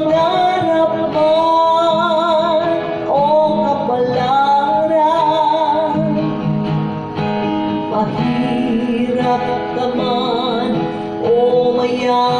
pangarap o kapalaran Mahirap ka man o mayaman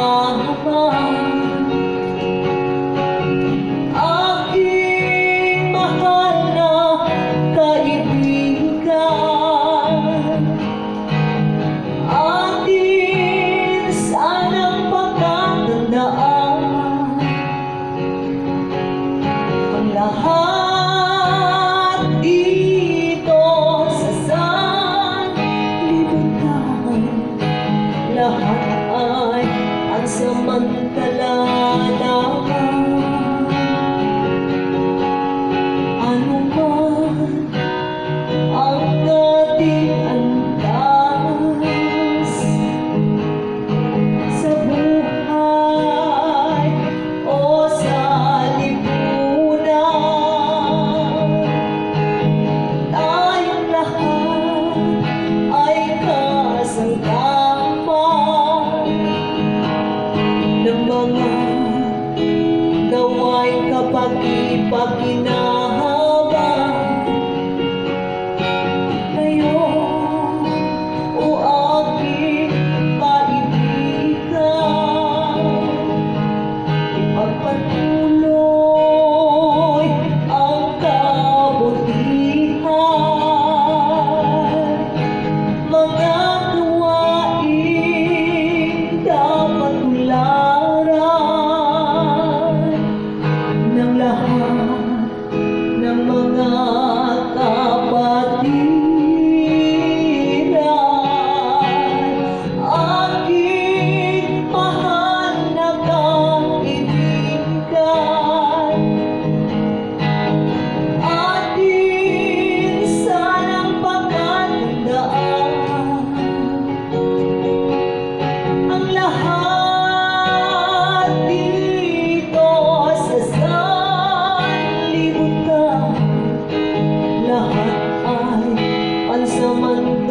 salita mo ng mga gawain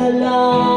the